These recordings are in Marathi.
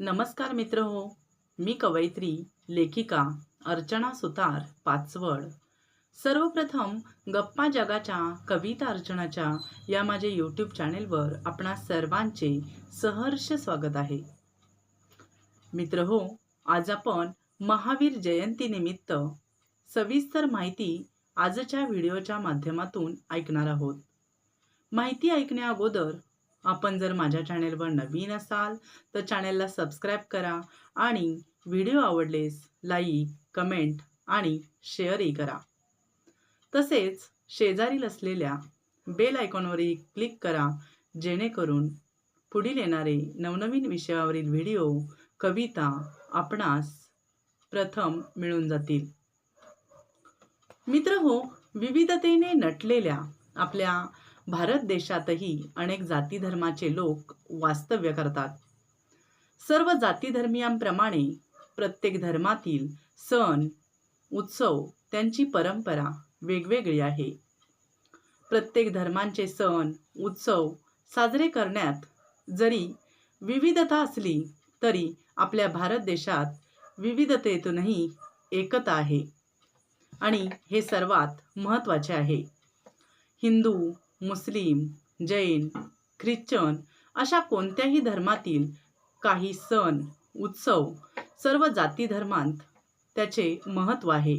नमस्कार मित्र हो मी कवयित्री लेखिका अर्चना सुतार पाचवड. सर्वप्रथम गप्पा जगाच्या कविता अर्चनाच्या या माझ्या यूट्यूब चॅनेलवर आपणा सर्वांचे सहर्ष स्वागत आहे. मित्र हो आज आपण महावीर जयंतीनिमित्त सविस्तर माहिती आजच्या व्हिडिओच्या माध्यमातून ऐकणार आहोत. माहिती ऐकण्या अगोदर आपण जर माझ्या चॅनेलवर नवीन असाल तर चॅनेलला सबस्क्राईब करा आणि व्हिडिओ आवडलेस लाईक कमेंट आणि शेअरही करा. तसेच शेजारील असलेल्या बेल आयकॉनवरही क्लिक करा जेणेकरून पुढील येणारे नवनवीन विषयावरील व्हिडिओ कविता आपणास प्रथम मिळून जातील. मित्र हो विविधतेने नटलेल्या आपल्या भारत देशातही अनेक जातीधर्माचे लोक वास्तव्य करतात. सर्व जातीधर्मियांप्रमाणे प्रत्येक धर्मातील सण उत्सव त्यांची परंपरा वेगवेगळी आहे. प्रत्येक धर्मांचे सण उत्सव साजरे करण्यात जरी विविधता असली तरी आपल्या भारत देशात विविधतेतूनही एकता आहे. आणि हे सर्वात महत्त्वाचे आहे. हिंदू मुस्लिम जैन ख्रिश्चन अशा कोणत्याही धर्मातील काही सण उत्सव सर्व जाती धर्मांत त्याचे महत्त्व आहे.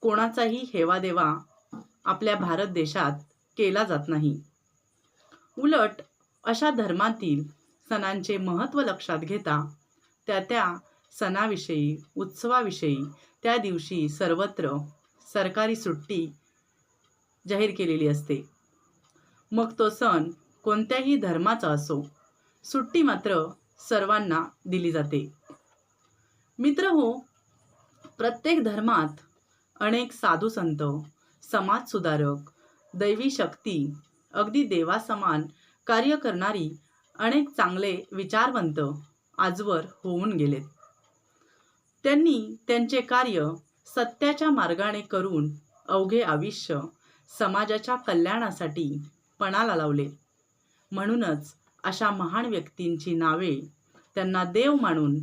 कोणाचाही हेवादेवा आपल्या भारत देशात केला जात नाही. उलट अशा धर्मातील सणांचे महत्त्व लक्षात घेता त्या त्या सणाविषयी उत्सवाविषयी त्या दिवशी सर्वत्र सरकारी सुट्टी जाहीर केलेली असते. मग तो सण कोणत्याही धर्माचा असो सुट्टी मात्र सर्वांना दिली जाते. मित्र हो प्रत्येक धर्मात अनेक साधू संत समाजसुधारक दैवी शक्ती अगदी देवासमान कार्य करणारी अनेक चांगले विचारवंत आजवर होऊन गेलेत. त्यांनी त्यांचे कार्य सत्याच्या मार्गाने करून अवघे आयुष्य समाजाच्या कल्याणासाठी पणाला लावले. म्हणूनच अशा महान व्यक्तींची नावे त्यांना देव मानून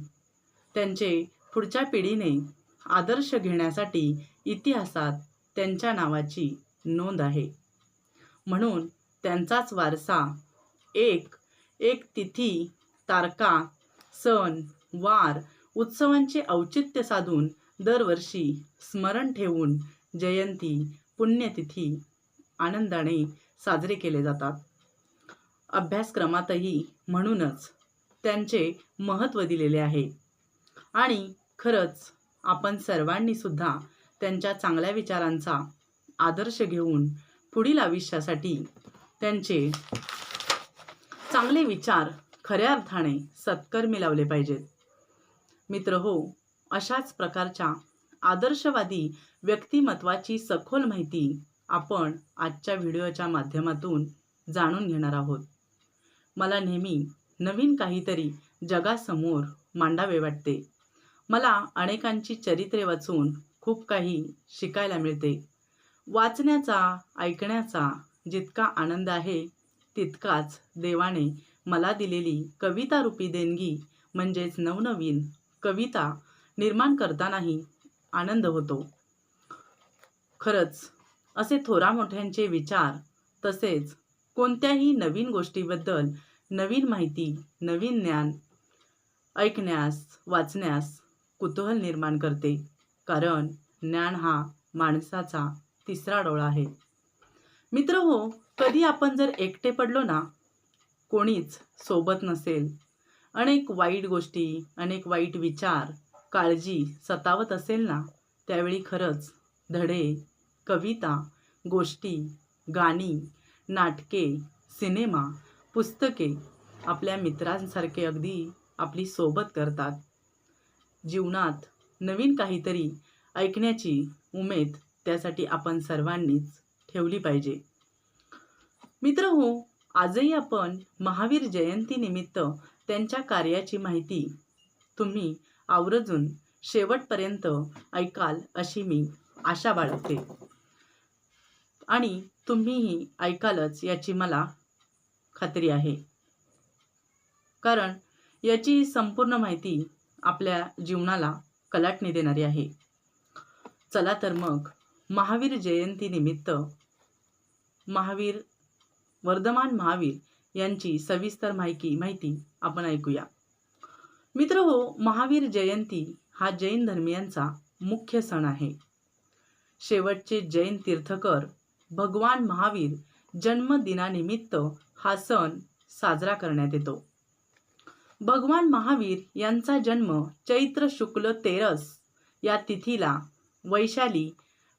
त्यांचे पुढच्या पिढीने आदर्श घेण्यासाठी इतिहासात त्यांच्या नावाची नोंद आहे. म्हणून त्यांचाच वारसा एक एक तिथी तारका सण वार उत्सवांचे औचित्य साधून दरवर्षी स्मरण ठेवून जयंती पुण्यतिथी आनंदाने साजरे केले जातात. अभ्यासक्रमातही म्हणूनच त्यांचे महत्त्व दिलेले आहे. आणि खरंच आपण सर्वांनीसुद्धा त्यांच्या चांगल्या विचारांचा आदर्श घेऊन पुढील आयुष्यासाठी त्यांचे चांगले विचार खऱ्या अर्थाने सत्कर्मी लावले पाहिजेत. मित्र हो अशाच प्रकारच्या आदर्शवादी व्यक्तिमत्वाची सखोल माहिती आपण आजच्या व्हिडिओच्या माध्यमातून जाणून घेणार आहोत. मला नेहमी नवीन काहीतरी जगासमोर मांडावे वाटते. मला अनेकांची चरित्रे वाचून खूप काही शिकायला मिळते. वाचण्याचा ऐकण्याचा जितका आनंद आहे तितकाच देवाने मला दिलेली कवितारूपी देणगी म्हणजेच नवनवीन कविता निर्माण करतानाही आनंद होतो. खरंच असे थोरा मोठ्यांचे विचार तसेच कोणत्याही नवीन गोष्टीबद्दल नवीन माहिती नवीन ज्ञान ऐकण्यास वाचण्यास कुतूहल निर्माण करते. कारण ज्ञान हा माणसाचा तिसरा डोळा आहे. मित्र हो कधी आपण जर एकटे पडलो ना कोणीच सोबत नसेल. अनेक वाईट गोष्टी अनेक वाईट विचार काळजी सतावत असेल ना त्यावेळी खरंच धडे कविता गोष्टी गाणी नाटके सिनेमा पुस्तके आपल्या मित्रांसारखे अगदी आपली सोबत करतात. जीवनात नवीन काहीतरी ऐकण्याची उमेद त्यासाठी आपण सर्वांनीच ठेवली पाहिजे. मित्र हो आजही आपण महावीर जयंतीनिमित्त त्यांच्या कार्याची माहिती तुम्ही आवर्जून शेवटपर्यंत ऐकाल अशी मी आशा बाळगते. आणि तुम्हीही ऐकालच याची मला खात्री आहे. कारण याची संपूर्ण माहिती आपल्या जीवनाला कलाटणी देणारी आहे. चला तर मग महावीर जयंतीनिमित्त महावीर वर्धमान महावीर यांची सविस्तर माहिती माहिती आपण ऐकूया. मित्र हो महावीर जयंती हा जैन धर्मियांचा मुख्य सण आहे. शेवटचे जैन तीर्थकर भगवान महावीर जन्मदिनानिमित्त हा सण साजरा करण्यात येतो. भगवान महावीर यांचा जन्म चैत्र शुक्ल तेरस या तिथीला वैशाली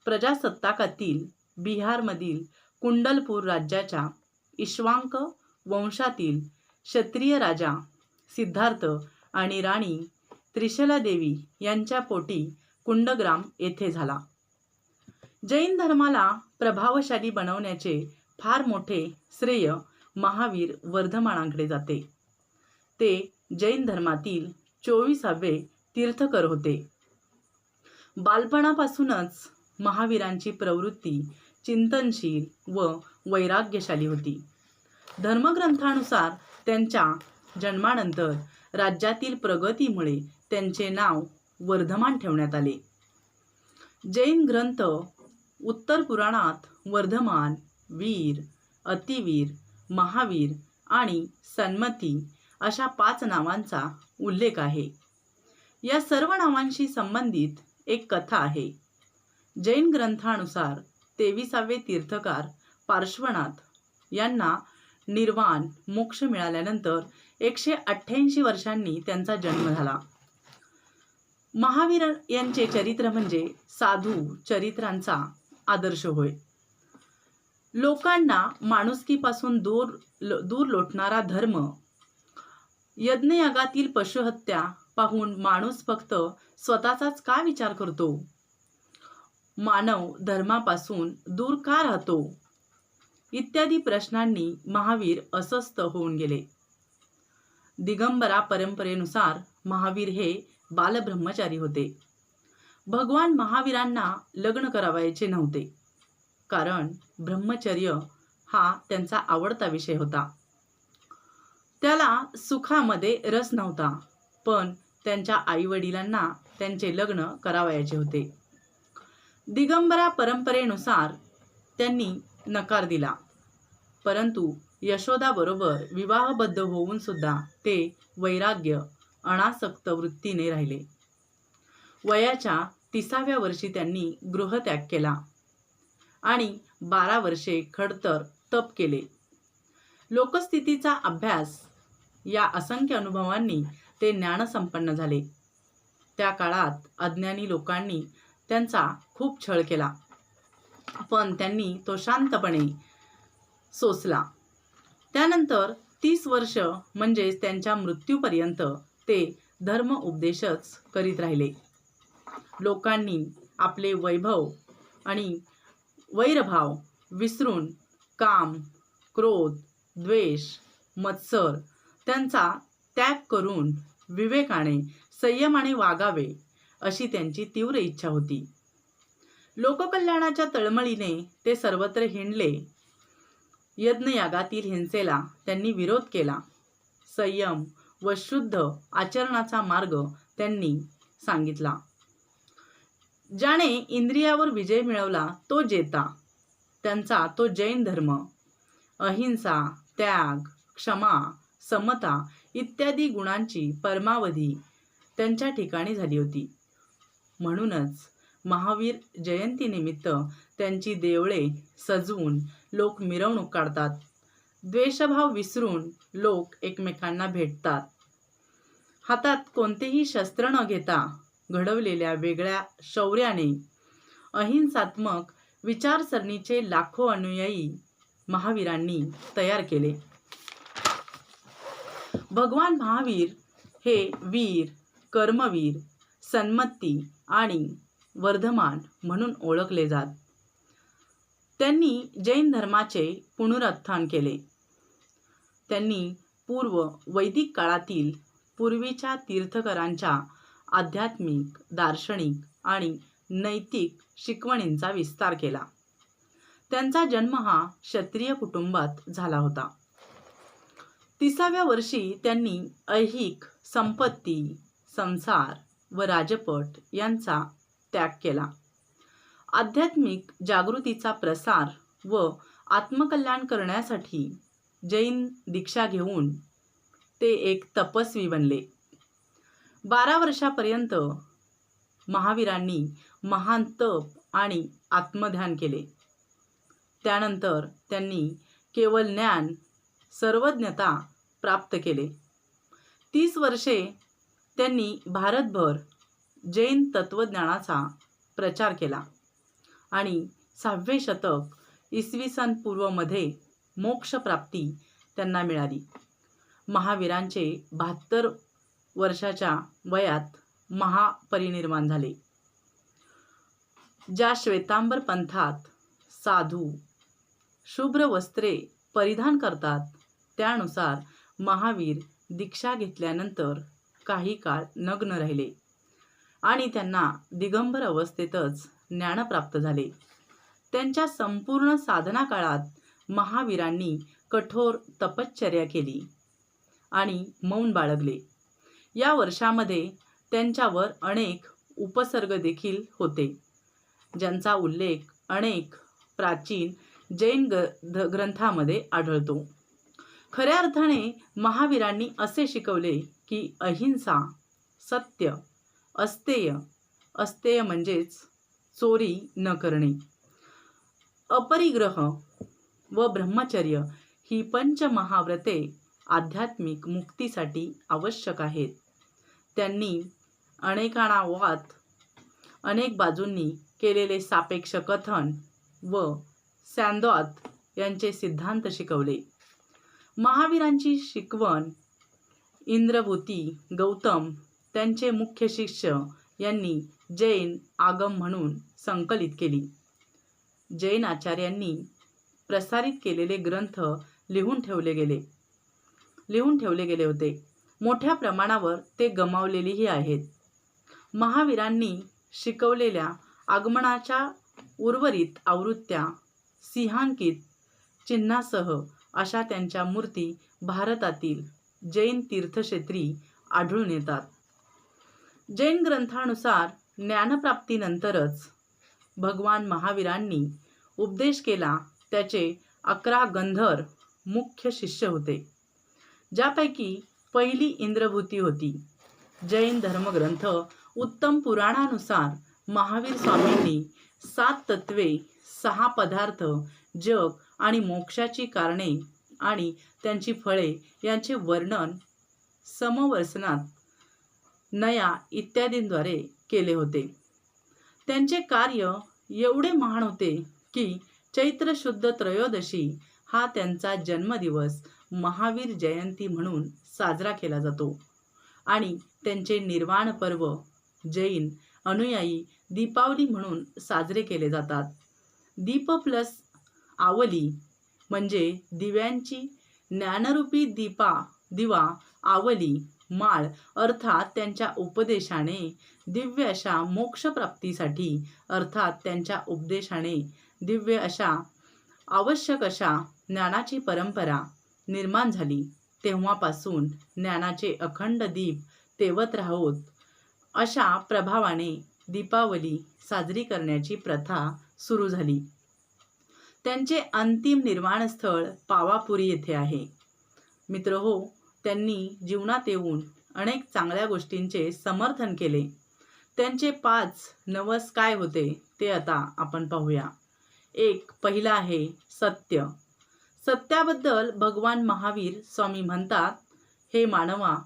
प्रजासत्ताकातील बिहारमधील कुंडलपूर राज्याच्या इश्वांक वंशातील क्षत्रिय राजा सिद्धार्थ आणि राणी त्रिशलादेवी यांच्या पोटी कुंडग्राम येथे झाला. जैन धर्माला प्रभावशाली बनवण्याचे फार मोठे श्रेय महावीर वर्धमानांकडे जाते. ते जैन धर्मातील चोवीसावे तीर्थकर होते. बालपणापासूनच महावीरांची प्रवृत्ती चिंतनशील व वैराग्यशाली होती. धर्मग्रंथानुसार त्यांच्या जन्मानंतर राज्यातील प्रगतीमुळे त्यांचे नाव वर्धमान ठेवण्यात आले. जैन ग्रंथ उत्तर पुराणात वर्धमान वीर अतिवीर महावीर आणि सन्मती अशा पाच नावांचा उल्लेख आहे. या सर्व नावांशी संबंधित एक कथा आहे. जैन ग्रंथानुसार तेविसावे तीर्थकार पार्श्वनाथ यांना निर्वाण मोक्ष मिळाल्यानंतर एकशे अठ्ठ्याऐंशी वर्षांनी त्यांचा जन्म झाला. महावीर यांचे चरित्र म्हणजे साधू चरित्रांचा आदर्श होय. लोकांना माणुसकीपासून दूर दूर लोटणारा धर्म. यज्ञयागातील पशुहत्या पाहून माणूस फक्त स्वतःचाच का विचार करतो? मानव धर्मापासून दूर का राहतो? इत्यादी प्रश्नांनी महावीर अस्वस्थ होऊन गेले. दिगंबरा परंपरेनुसार महावीर हे बालब्रह्मचारी होते. भगवान महावीरांना लग्न करावायचे नव्हते. कारण ब्रह्मचर्य हा त्यांचा आवडता विषय होता. त्याला सुखामध्ये रस नव्हता पण त्यांच्या आईवडिलांना त्यांचे लग्न करावयाचे होते. दिगंबरा परंपरेनुसार त्यांनी नकार दिला. परंतु यशोदाबरोबर विवाहबद्ध होऊन सुद्धा ते वैराग्य अनासक्त वृत्तीने राहिले. वयाच्या तिसाव्या वर्षी त्यांनी गृहत्याग केला आणि बारा वर्षे खडतर तप केले. लोकस्थितीचा अभ्यास या असंख्य अनुभवांनी ते ज्ञानसंपन्न झाले. त्या काळात अज्ञानी लोकांनी त्यांचा खूप छळ केला. पण त्यांनी तो शांतपणे सोसला. त्यानंतर तीस वर्ष म्हणजेच त्यांच्या मृत्यूपर्यंत ते धर्म उपदेशच करीत राहिले. लोकांनी आपले वैभव आणि वैरभाव विसरून काम क्रोध द्वेष मत्सर त्यांचा त्याग करून विवेकाने संयमाने वागावे अशी त्यांची तीव्र इच्छा होती. लोककल्याणाच्या तळमळीने ते सर्वत्र हिंडले. यज्ञयागातील हिंसेला त्यांनी विरोध केला. संयम व शुद्ध आचरणाचा मार्ग त्यांनी सांगितला. ज्याने इंद्रियावर विजय मिळवला तो जेता. त्यांचा तो जैन धर्म. अहिंसा त्याग क्षमा समता इत्यादी गुणांची परमावधी त्यांच्या ठिकाणी झाली होती. म्हणूनच महावीर जयंतीनिमित्त त्यांची देवळे सजवून लोक मिरवणूक काढतात. द्वेषभाव विसरून लोक एकमेकांना भेटतात. हातात कोणतेही शस्त्र न घेता घडवलेल्या वेगळ्या शौर्याने अहिंसात्मक विचारसरणीचे लाखो अनुयायी महावीरांनी तयार केले. भगवान महावीर हे वीर कर्मवीर सन्मत्ती आणि वर्धमान म्हणून ओळखले जात. त्यांनी जैन धर्माचे पुनरुत्थान केले. त्यांनी पूर्व वैदिक काळातील पूर्वीच्या तीर्थकरांच्या आध्यात्मिक दार्शनिक आणि नैतिक शिकवणींचा विस्तार केला. त्यांचा जन्म हा क्षत्रिय कुटुंबात झाला होता. तिसाव्या वर्षी त्यांनी ऐहिक संपत्ती संसार व राजपट यांचा त्याग केला. आध्यात्मिक जागृतीचा प्रसार व आत्मकल्याण करण्यासाठी जैन दीक्षा घेऊन ते एक तपस्वी बनले. बारा वर्षापर्यंत महावीरांनी महान तप आणि आत्मध्यान केले. त्यानंतर त्यांनी केवळ ज्ञान सर्वज्ञता प्राप्त केले. तीस वर्षे त्यांनी भारतभर जैन तत्त्वज्ञानाचा प्रचार केला आणि सहावे शतक इसवी सन पूर्वमध्ये मोक्षप्राप्ती त्यांना मिळाली. महावीरांचे बहात्तर वर्षाच्या वयात महापरिनिर्वाण झाले. ज्या श्वेतांबर पंथात साधू शुभ्र वस्त्रे परिधान करतात त्यानुसार महावीर दीक्षा घेतल्यानंतर काही काळ नग्न राहिले आणि त्यांना दिगंबर अवस्थेतच ज्ञान प्राप्त झाले. त्यांच्या संपूर्ण साधना काळात महावीरांनी कठोर तपश्चर्या केली आणि मौन बाळगले. या वर्षामध्ये त्यांच्यावर अनेक उपसर्ग देखील होते ज्यांचा उल्लेख अनेक प्राचीन जैन ग ध- ग्रंथामध्ये आढळतो. खऱ्या अर्थाने महावीरांनी असे शिकवले की अहिंसा सत्य अस्तेय अस्तेय म्हणजेच चोरी न करणे. अपरिग्रह व ब्रह्मचर्य ही पंचमहाव्रते आध्यात्मिक मुक्तीसाठी आवश्यक आहेत. त्यांनी अनेकाणावात अनेक बाजूंनी केलेले सापेक्ष कथन व सॅन्दॉत यांचे सिद्धांत शिकवले. महावीरांची शिकवण इंद्रभूती गौतम त्यांचे मुख्य शिष्य यांनी जैन आगम म्हणून संकलित केली. जैन आचार्यांनी प्रसारित केलेले ग्रंथ लिहून ठेवले गेले. लिहून ठेवले गेले होते. मोठ्या प्रमाणावर ते गमावलेलेही आहेत. महावीरांनी शिकवलेल्या आगमनाच्या उर्वरित आवृत्त्या सिंहांकित चिन्हासह अशा त्यांच्या मूर्ती भारतातील जैन तीर्थक्षेत्री आढळून येतात. जैन ग्रंथानुसार ज्ञानप्राप्तीनंतरच भगवान महावीरांनी उपदेश केला. त्याचे अकरा गंधर मुख्य शिष्य होते. ज्यापैकी पहिली इंद्रभूती होती. जैन धर्मग्रंथ उत्तम पुराणानुसार महावीर स्वामींनी सात तत्वे सहा पदार्थ जग आणि मोक्षाची कारणे आणि त्यांची फळे यांचे वर्णन समवर्सनात नया इत्यादींद्वारे केले होते. त्यांचे कार्य एवढे महान होते की चैत्र शुद्ध त्रयोदशी हा त्यांचा जन्मदिवस महावीर जयंती म्हणून साजरा केला जातो. आणि त्यांचे निर्वाण पर्व जैन अनुयायी दीपावली म्हणून साजरे केले जातात. दीप प्लस आवली म्हणजे दिव्यांची ज्ञानरूपी दीपा दिवा आवली माळ अर्थात त्यांच्या उपदेशाने दिव्य अशा मोक्षप्राप्तीसाठी अर्थात त्यांच्या उपदेशाने दिव्य अशा आवश्यक अशा ज्ञानाची परंपरा निर्माण झाली. तेव्हापासून ज्ञानाचे अखंड दीप तेवत राहोत. अशा प्रभावाने दीपावली साजरी करण्याची प्रथा सुरू झाली. त्यांचे अंतिम निर्वाण स्थळ पावापुरी येथे आहे. मित्र हो त्यांनी जीवनात येऊन अनेक चांगल्या गोष्टींचे समर्थन केले. त्यांचे पाच नवस काय होते ते आता आपण पाहूया. एक पहिला आहे सत्य. सत्याबद्दल भगवान महावीर स्वामी म्हणतात हे मानवा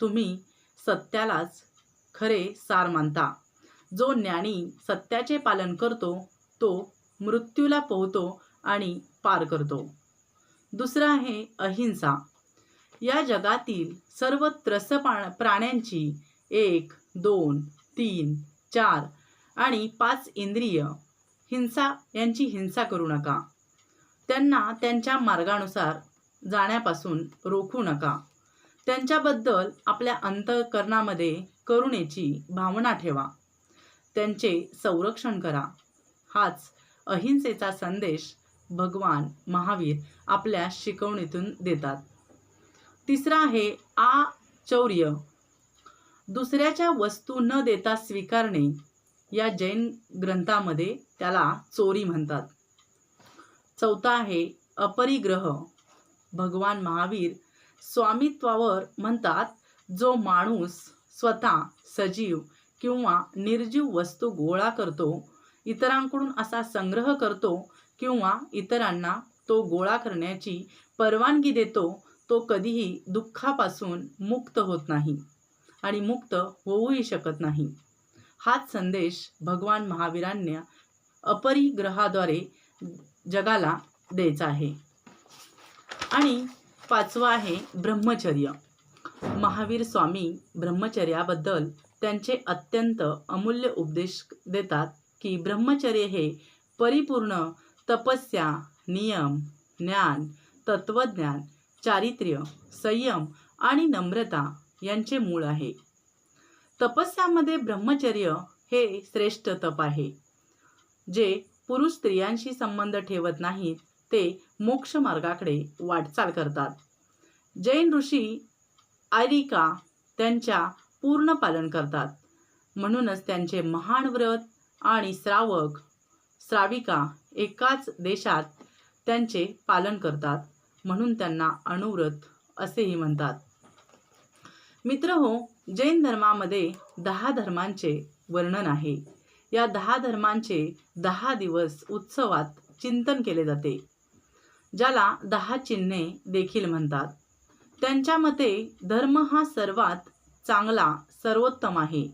तुम्ही सत्यालाच खरे सार मानता. जो ज्ञानी सत्याचे पालन करतो तो मृत्यूला पोहतो आणि पार करतो. दुसरं आहे अहिंसा. या जगातील सर्व त्रस प्राण्यांची एक दोन तीन चार आणि पाच इंद्रिय हिंसा यांची हिंसा करू नका. त्यांना त्यांच्या मार्गानुसार जाण्यापासून रोखू नका. त्यांच्याबद्दल आपल्या अंतःकरणामध्ये करुणेची भावना ठेवा. त्यांचे संरक्षण करा. हाच अहिंसेचा संदेश भगवान महावीर आपल्या शिकवणीतून देतात. तिसरा आहे आ चौर्य दुसऱ्याच्या वस्तू न देता स्वीकारणे या जैन ग्रंथामध्ये त्याला चोरी म्हणतात. चौथा आहे अपरिग्रह. भगवान महावीर स्वामित्वावर म्हणतात जो माणूस स्वतः सजीव किंवा निर्जीव वस्तू गोळा करतो इतरांकडून असा संग्रह करतो किंवा इतरांना तो गोळा करण्याची परवानगी देतो तो कधीही दुःखापासून मुक्त होत नाही आणि मुक्त होऊही शकत नाही. हाच संदेश भगवान महावीरांनी अपरिग्रहाद्वारे जगाला द्यायचा आहे. आणि पाचवं आहे ब्रह्मचर्य. महावीर स्वामी ब्रह्मचर्याबद्दल त्यांचे अत्यंत अमूल्य उपदेश देतात की ब्रह्मचर्य हे परिपूर्ण तपस्या नियम ज्ञान तत्वज्ञान चारित्र्य संयम आणि नम्रता यांचे मूळ आहे. तपस्यामध्ये ब्रह्मचर्य हे श्रेष्ठ तप आहे जे पुरुष स्त्रियांशी संबंध ठेवत नाहीत ते मोक्ष मार्गाकडे वाटचाल करतात. जैन ऋषी आरिका त्यांच्या पूर्ण पालन करतात. म्हणूनच त्यांचे महान व्रत आणि श्रावक श्राविका एकाच देशात त्यांचे पालन करतात म्हणून त्यांना अणुव्रत असेही म्हणतात. मित्र हो जैन धर्मामध्ये दहा धर्मांचे वर्णन आहे. या दहा धर्मांचे दहा दिवस उत्सवात चिंतन केले जाते ज्याला दहा चिन्हे देखील म्हणतात. त्यांच्या मते धर्म हा सर्वात चांगला सर्वोत्तम आहे.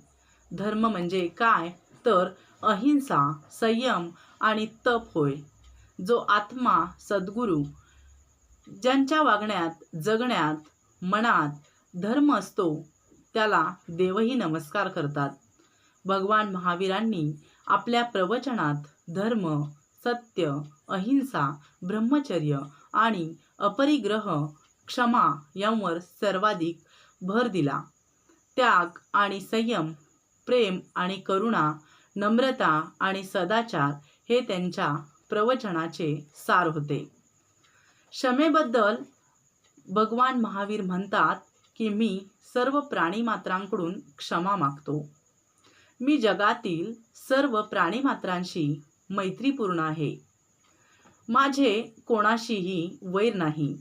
धर्म म्हणजे काय? तर अहिंसा संयम आणि तप होय जो आत्मा सद्गुरू ज्यांच्या वागण्यात जगण्यात मनात धर्म असतो त्याला देवही नमस्कार करतात. भगवान महावीरांनी आपल्या प्रवचनात धर्म सत्य अहिंसा ब्रह्मचर्य आणि अपरिग्रह क्षमा यांवर सर्वाधिक भर दिला. त्याग आणि संयम प्रेम आणि करुणा नम्रता आणि सदाचार हे त्यांच्या प्रवचनाचे सार होते. क्षमेबद्दल भगवान महावीर म्हणतात की मी सर्व प्राणीमात्रांकडून क्षमा मागतो. मी जगातील सर्व प्राणीमात्रांशी मैत्रीपूर्ण आहे. माझे कोणाशीही वैर नाही.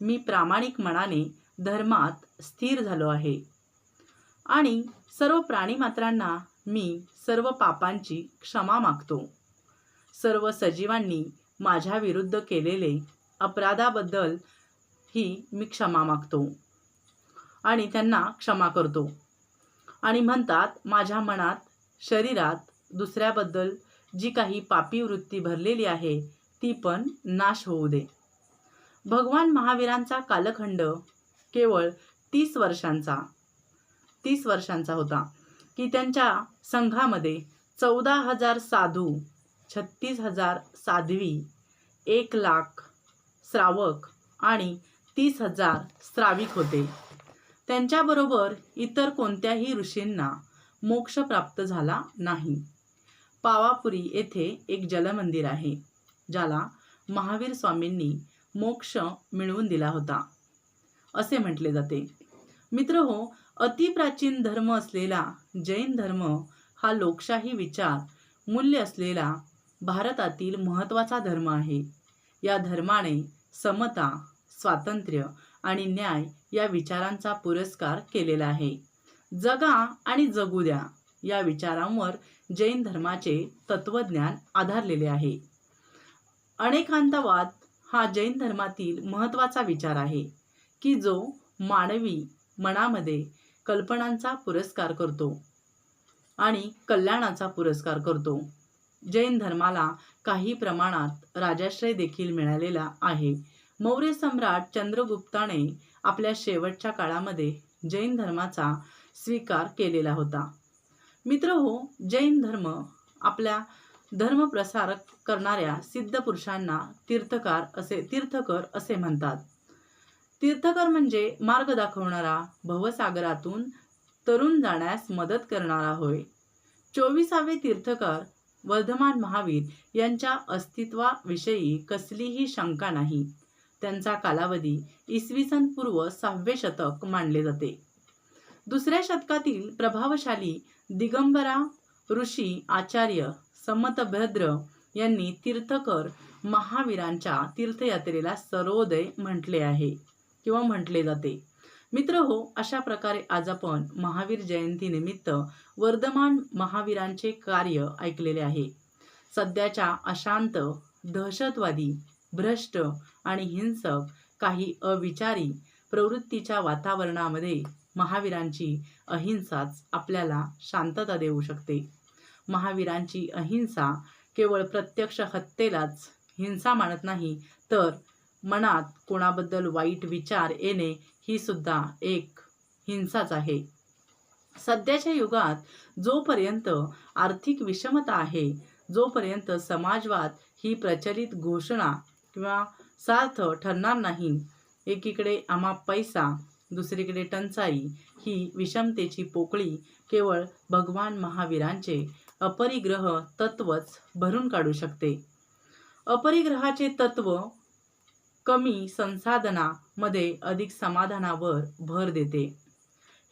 मी प्रामाणिक मनाने धर्मात स्थिर झालो आहे. आणि सर्व प्राणीमात्रांना मी सर्व पापांची क्षमा मागतो. सर्व सजीवांनी माझ्या विरुद्ध केलेले अपराधाबद्दल ही मी क्षमा मागतो आणि त्यांना क्षमा करतो. आणि म्हणतात माझ्या मनात शरीरात दुसऱ्याबद्दल जी काही पापी वृत्ती भरलेली आहे ती पण नाश होऊ दे. भगवान महावीरांचा कालखंड केवळ तीस वर्षांचा तीस वर्षांचा होता की त्यांच्या संघामध्ये चौदा हजार साधू छत्तीस हजार साध्वी एक लाख श्रावक आणि तीस हजार श्राविक होते. त्यांच्याबरोबर इतर कोणत्याही ऋषींना मोक्ष प्राप्त झाला नाही. पावापुरी येथे एक जलमंदिर आहे ज्याला महावीर स्वामींनी मोक्ष मिळवून दिला होता. असे म्हटले जाते. मित्र हो अतिप्राचीन धर्म असलेला जैन धर्म हा लोकशाही विचार मूल्य असलेला भारतातील महत्त्वाचा धर्म आहे. या धर्माने समता स्वातंत्र्य आणि न्याय या विचारांचा पुरस्कार केलेला आहे. जगा आणि जगू द्या या विचारांवर जैन धर्माचे तत्वज्ञान आधारलेले आहे. अनेकांतवाद हा जैन धर्मातील महत्त्वाचा विचार आहे की जो मानवी मनामध्ये कल्पनांचा पुरस्कार करतो आणि कल्याणाचा पुरस्कार करतो. जैन धर्माला काही प्रमाणात राजाश्रय देखील मिळालेला आहे. मौर्य सम्राट चंद्रगुप्ताने आपल्या शेवटच्या काळामध्ये जैन धर्माचा स्वीकार केलेला होता. मित्र हो जैन धर्म आपल्या धर्मप्रसारक करणाऱ्या सिद्ध पुरुषांना तीर्थकार असे तीर्थकर असे म्हणतात. तीर्थकर म्हणजे मार्ग दाखवणारा भवसागरातून तरुण जाण्यास मदत करणारा होय. चोवीसावे तीर्थकर वर्धमान महावीर यांच्या अस्तित्वाविषयी कसलीही शंका नाही. त्यांचा कालावधी इसवी सन पूर्व सहावे शतक मानले जाते. दुसऱ्या शतकातील प्रभावशाली दिगंबरा ऋषी आचार्य समतभद्र यांनी तीर्थकर महावीरांच्या तीर्थयात्रेला सर्वोदय म्हटले आहे किंवा म्हटले जाते. मित्र हो अशा प्रकारे आज आपण महावीर जयंती निमित्त वर्धमान महावीरांचे कार्य ऐकलेले आहे. सध्याच्या अशांत दहशतवादी भ्रष्ट आणि हिंसक काही अविचारी प्रवृत्तीच्या वातावरणामध्ये महावीरांची अहिंसाच आपल्याला शांतता देऊ शकते. महावीरांची अहिंसा केवळ प्रत्यक्ष हत्येलाच हिंसा मानत नाही तर मनात कोणाबद्दल वाईट विचार येणे ही सुद्धा एक हिंसाच आहे. सध्याच्या युगात जोपर्यंत आर्थिक विषमता आहे जोपर्यंत समाजवाद ही प्रचलित घोषणा किंवा सार्थ ठरणार नाही. एकीकडे आम्हा पैसा दुसरीकडे टंचाई. ही विषमतेची पोकळी केवळ भगवान महावीरांचे अपरिग्रह तत्वच भरून काढू शकते. अपरिग्रहाचे तत्व कमी संसाधनामध्ये अधिक समाधानावर भर देते.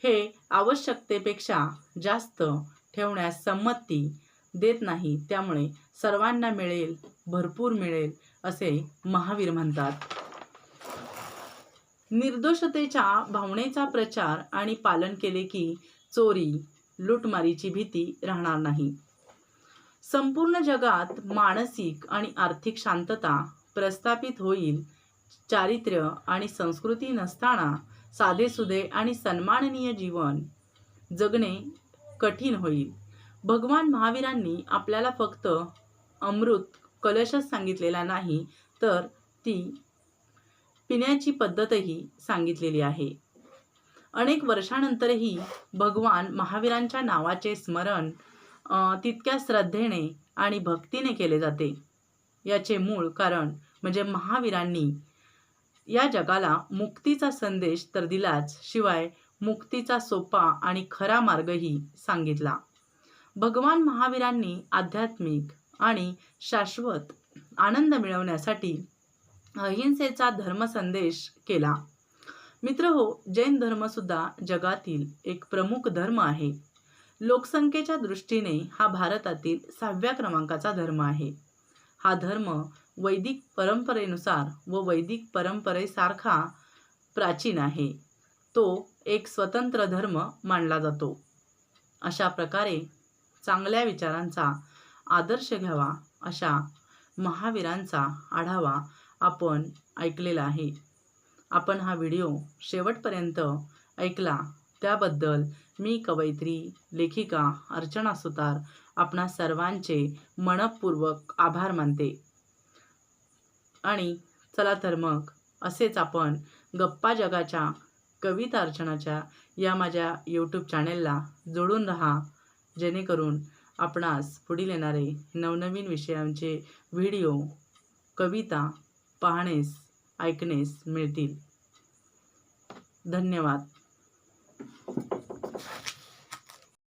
हे आवश्यकतेपेक्षा जास्त ठेवण्यास संमती देत नाही त्यामुळे सर्वांना मिळेल भरपूर मिळेल असे महावीर म्हणतात. निर्दोषतेच्या भावनेचा प्रचार आणि पालन केले की चोरी लूटमारीची भीती राहणार नाही. संपूर्ण जगात मानसिक आणि आर्थिक शांतता प्रस्थापित होईल. चारित्र्य आणि संस्कृती नसताना साधेसुधे आणि सन्माननीय जीवन जगणे कठीण होईल. भगवान महावीरांनी आपल्याला फक्त अमृत कलशच सांगितलेला नाही तर ती पिण्याची पद्धतही सांगितलेली आहे. अनेक वर्षानंतरही भगवान महावीरांच्या नावाचे स्मरण तितक्या श्रद्धेने आणि भक्तीने केले जाते. याचे मूळ कारण म्हणजे महावीरांनी या जगाला मुक्तीचा संदेश तर दिलाच शिवाय मुक्तीचा सोपा आणि खरा मार्गही सांगितला. भगवान महावीरांनी आध्यात्मिक आणि शाश्वत आनंद मिळवण्यासाठी अहिंसेचा धर्मसंदेश केला. मित्र हो जैन धर्मसुद्धा जगातील एक प्रमुख धर्म आहे. लोकसंख्येच्या दृष्टीने हा भारतातील सहाव्या क्रमांकाचा धर्म आहे. हा धर्म वैदिक परंपरेनुसार व वैदिक परंपरेसारखा प्राचीन आहे. तो एक स्वतंत्र धर्म मानला जातो. अशा प्रकारे चांगल्या विचारांचा आदर्श घ्यावा अशा महावीरांचा आढावा आपण ऐकलेला आहे. आपण हा व्हिडिओ शेवटपर्यंत ऐकला त्याबद्दल मी कवयित्री लेखिका अर्चना सुतार आपणा सर्वांचे मनपूर्वक आभार मानते. आणि चला तर मग असेच आपण गप्पा जगाच्या कविता अर्चनाच्या या माझ्या यूट्यूब चॅनेलला जोडून रहा जेणेकरून आपणास पुढील येणारे नवनवीन विषयांचे व्हिडिओ कविता पाहण्यास ऐकण्यास मिळतील. धन्यवाद.